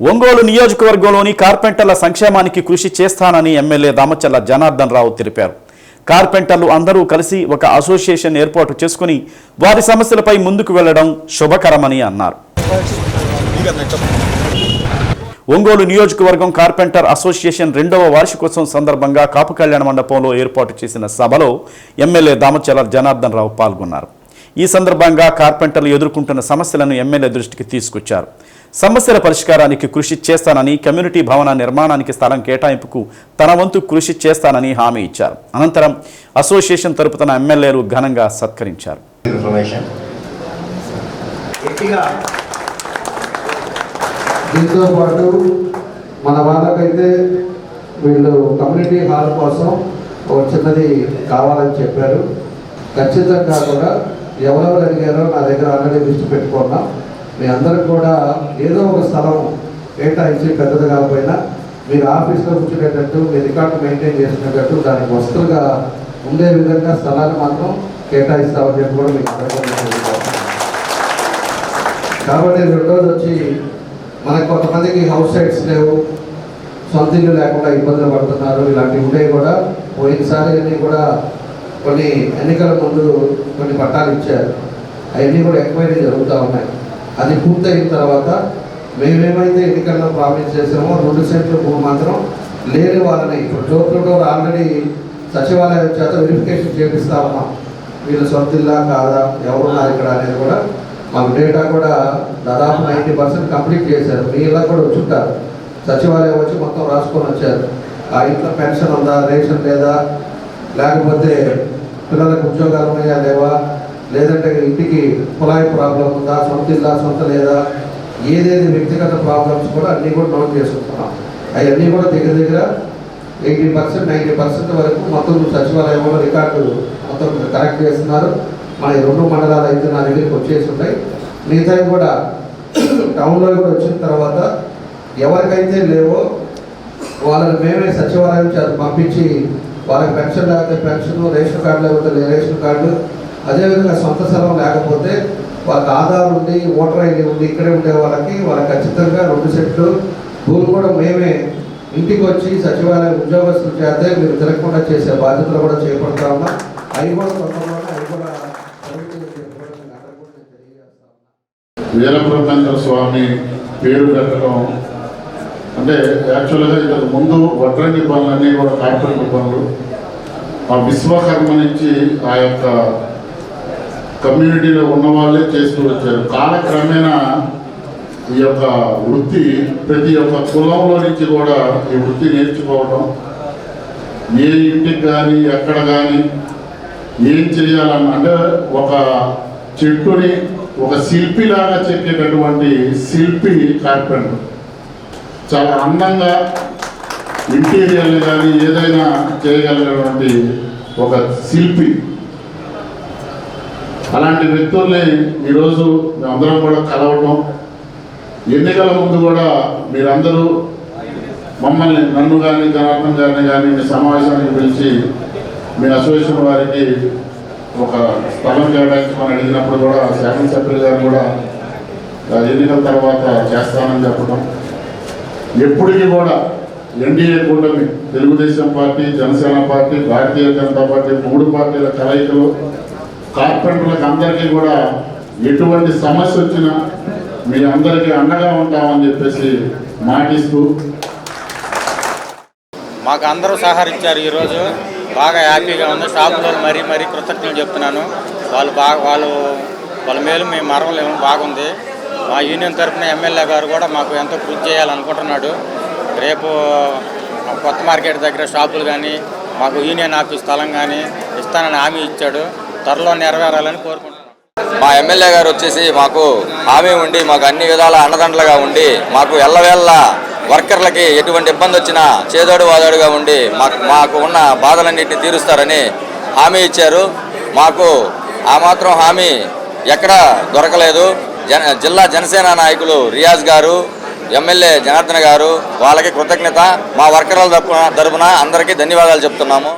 ఒంగోలు నియోజకవర్గంలోని కార్పెంటర్ల సంక్షేమానికి కృషి చేస్తానని ఎమ్మెల్యే దామచల్ల జనార్దన్ రావు తెలిపారు. కార్పెంటర్లు అందరూ కలిసి ఒక అసోసియేషన్ ఏర్పాటు చేసుకుని వారి సమస్యలపై ముందుకు వెళ్ళడం శుభకరమని అన్నారు. ఒంగోలు నియోజకవర్గం కార్పెంటర్ అసోసియేషన్ రెండవ వార్షికోత్సవం సందర్భంగా కాపు కళ్యాణ మండపంలో ఏర్పాటు చేసిన సభలో ఎమ్మెల్యే దామచల జనార్దన్ రావు పాల్గొన్నారు. ఈ సందర్భంగా కార్పెంటర్లు ఎదుర్కొంటున్న సమస్యలను ఎమ్మెల్యే దృష్టికి తీసుకొచ్చారు. సమస్యల పరిష్కారానికి కృషి చేస్తానని కమ్యూనిటీ భవన నిర్మాణానికి స్థలం కేటాయింపుకు తన వంతు కృషి చేస్తానని హామీ ఇచ్చారు. అనంతరం అసోసియేషన్ తరపున ఎమ్మెల్యేలు ఘనంగా సత్కరించారు. ఇన్ఫర్మేషన్. గట్టిగా. దీంతో పాటు మన వాళ్ళకైతే వీళ్ళు కమ్యూనిటీ హాల్ కోసం ఒక చిన్నది కావాలని చెప్పారు. ఖచ్చితంగా కూడా ఎవరెవరు అడిగారో నా దగ్గర ఆల్రెడీ లిస్ట్ పెట్టుకున్నాం. మీ అందరికి కూడా ఏదో ఒక స్థలం కేటాయించి పెద్దది కాకపోయినా మీరు ఆఫీస్లో కూర్చునేటట్టు మీ రికార్డు మెయింటైన్ చేసుకునేటట్టు దానికి వస్తువుగా ఉండే విధంగా స్థలాన్ని మాత్రం కేటాయిస్తామని చెప్పి కూడా మీకు అందరికీ కాబట్టి రెండోది వచ్చి మనకు కొంతమందికి హౌస్ సైట్స్ లేవు సొంత ఇల్లు లేకుండా ఇబ్బందులు పడుతున్నారు ఇలాంటివి ఉండేవి కూడా పోయినసారి అన్నీ కూడా కొన్ని ఎన్నికల ముందు కొన్ని పట్టాలు ఇచ్చారు. అవన్నీ కూడా ఎంక్వైరీ జరుగుతూ ఉన్నాయి. అది పూర్తయిన తర్వాత మేమేమైతే ఎన్నికల్లో ప్రామిస్ చేసామో రెండు సెంట్లు భూమి మాత్రం లేని వాళ్ళని ఇప్పుడు డోర్ ఆల్రెడీ సచివాలయం చేత వెరిఫికేషన్ చేపిస్తా ఉన్నాం. వీళ్ళు సొంత ఇల్లా కాదా ఎవరున్నారు ఇక్కడ అనేది కూడా మాకు డేటా కూడా దాదాపు నైంటీ పర్సెంట్ కంప్లీట్ చేశారు. మీ ఇలా కూడా వచ్చుంటారు. సచివాలయం వచ్చి మొత్తం రాసుకొని వచ్చారు. ఆ ఇంట్లో పెన్షన్ ఉందా రేషన్ లేదా లేకపోతే పిల్లలకు ఉద్యోగాలు ఉన్నాయా లేవా? లేదంటే ఇంటికి కులాయి ప్రాబ్లం ఉందా? సొంత ఇల్లా సొంత లేదా? ఏదేది వ్యక్తిగత ప్రాబ్లమ్స్ కూడా అన్నీ కూడా నోట్ చేసుకుంటున్నాం. అవన్నీ కూడా దగ్గర దగ్గర ఎయిటీ పర్సెంట్ నైంటీ పర్సెంట్ వరకు మొత్తం సచివాలయంలో రికార్డు మొత్తం కరెక్ట్ చేస్తున్నారు. మన ఈ రెండు మండలాలు అయితే నా దగ్గరికి వచ్చేసి ఉంటాయి మిగతావి కూడా టౌన్లో కూడా వచ్చిన తర్వాత ఎవరికైతే లేవో వాళ్ళని మేమే సచివాలయం పంపించి వాళ్ళకి పెన్షన్ లేకపోతే పెన్షన్ రేషన్ కార్డు లేకపోతే రేషన్ కార్డు అదేవిధంగా సొంత స్థలం లేకపోతే వాళ్ళకి ఆధార్ ఉంది ఓటర్ ఐడి ఉంది ఇక్కడే ఉండే వాళ్ళకి వాళ్ళకి ఖచ్చితంగా రెండు సెట్లు. భూమి కూడా మేమే. ఇంటికి వచ్చి సచివాలయం ఉద్యోగస్తులు చేస్తే మీరు తిరగకుండా చేసే బాధ్యతలు కూడా చేపడతా ఉన్నాం. అవి కూడా తొందరలోనే అవి కూడా వీరబ్రహ్మేంద్ర స్వామి పేరు పెట్టడం అంటే యాక్చువల్గా ఇంతకు ముందు వడ్రంగి పనులన్నీ కూడా కార్పొరేట్ పనులు. ఆ విశ్వకర్మ నుంచి ఆ యొక్క కమ్యూనిటీలో ఉన్న వాళ్ళే చేస్తూ వచ్చారు. కాలక్రమేణా ఈ యొక్క వృత్తి ప్రతి ఒక్క కులంలో నుంచి కూడా ఈ వృత్తి నేర్చుకోవడం ఏ ఇంటికి కానీ ఎక్కడ కానీ ఏం చేయాలన్న అంటే ఒక చెట్టుని ఒక శిల్పిలాగా చెప్పేటటువంటి శిల్పి కార్పెంటర్. చాలా అందంగా ఇంటీరియర్ కానీ ఏదైనా చేయగలిగినటువంటి ఒక శిల్పి. అలాంటి వ్యక్తుల్ని ఈరోజు మేమందరం కూడా కలవటం ఎన్నికల ముందు కూడా మీరందరూ మమ్మల్ని నన్ను కానీ జనార్దన్ గారిని కానీ మీ సమావేశానికి పిలిచి మీ అసోసియేషన్ వారికి ఒక స్థలం కేటాయించమని అడిగినప్పుడు కూడా శాసనసభ్యులు గారు కూడా ఎన్నికల తర్వాత చేస్తానని చెప్పడం ఎప్పటికీ కూడా ఎన్డీఏ కూటమి Telugu Desam party Jana Sena party Bharatiya Janata party మూడు పార్టీల కలయికలు కార్పెంటర్లకు అందరికీ కూడా ఎటువంటి సమస్య వచ్చినా మీ అందరికీ అండగా ఉంటామని చెప్పేసి మాటిస్తూ మాకు అందరూ సహకరించారు ఈరోజు. బాగా హ్యాపీగా ఉంది. షాపులో మరీ మరీ కృతజ్ఞతలు చెప్తున్నాను. వాళ్ళు బాగా వాళ్ళు వాళ్ళ మేలు మేము మరవలేము. బాగుంది. మా యూనియన్ తరఫున ఎమ్మెల్యే గారు కూడా మాకు ఎంతో కృషి చేయాలనుకుంటున్నాడు. రేపు కొత్త మార్కెట్ దగ్గర షాపులు కానీ మాకు యూనియన్ ఆఫీస్ స్థలం కానీ ఇస్తానని హామీ ఇచ్చాడు. త్వరలో నెరవేరాలని కోరుకుంటున్నాను మా ఎమ్మెల్యే గారు వచ్చేసి మాకు హామీ ఉండి మాకు అన్ని విధాల అండదండలుగా ఉండి మాకు ఎల్లవేళ్ళ వర్కర్లకి ఎటువంటి ఇబ్బంది వచ్చినా చేదోడు వాదోడుగా ఉండి మాకు మాకు ఉన్న బాధలన్నింటినీ తీరుస్తారని హామీ ఇచ్చారు. మాకు ఆ మాత్రం హామీ ఎక్కడా దొరకలేదు. జిల్లా జనసేన నాయకులు రియాజ్ గారు ఎమ్మెల్యే జనార్దన్ గారు వాళ్ళకి కృతజ్ఞత. మా వర్కర్ల తరపున తరపున అందరికీ ధన్యవాదాలు చెప్తున్నాము.